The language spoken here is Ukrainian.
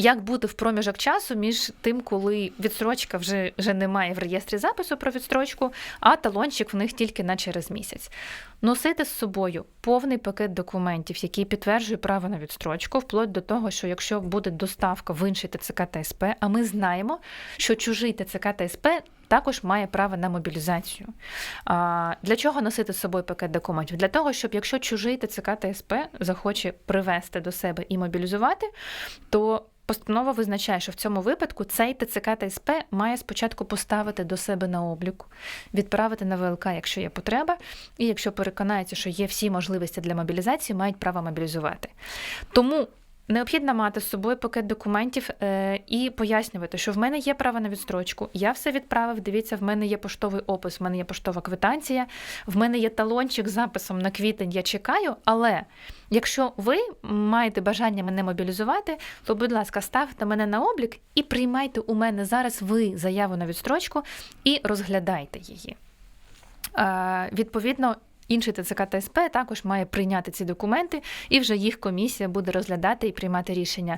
як бути в проміжок часу між тим, коли відстрочка вже, вже немає в реєстрі запису про відстрочку, а талончик в них тільки на через місяць. Носити з собою повний пакет документів, який підтверджує право на відстрочку, вплоть до того, що якщо буде доставка в інший ТЦК та СП, а ми знаємо, що чужий ТЦК та СП також має право на мобілізацію. Для чого носити з собою пакет документів? Для того, щоб якщо чужий ТЦК та СП захоче привезти до себе і мобілізувати, то Постанова визначає, що в цьому випадку цей ТЦК та СП має спочатку поставити до себе на облік, відправити на ВЛК, якщо є потреба, і якщо переконається, що є всі можливості для мобілізації, мають право мобілізувати. Тому необхідно мати з собою пакет документів е, і пояснювати, що в мене є право на відстрочку, я все відправив. Дивіться, в мене є поштовий опис, в мене є поштова квитанція, в мене є талончик з записом на квітень. Я чекаю, але. Якщо ви маєте бажання мене мобілізувати, то, будь ласка, ставте мене на облік і приймайте у мене зараз ви заяву на відстрочку і розглядайте її. Е, Відповідно, інший ТЦК та СП також має прийняти ці документи, і вже їх комісія буде розглядати і приймати рішення.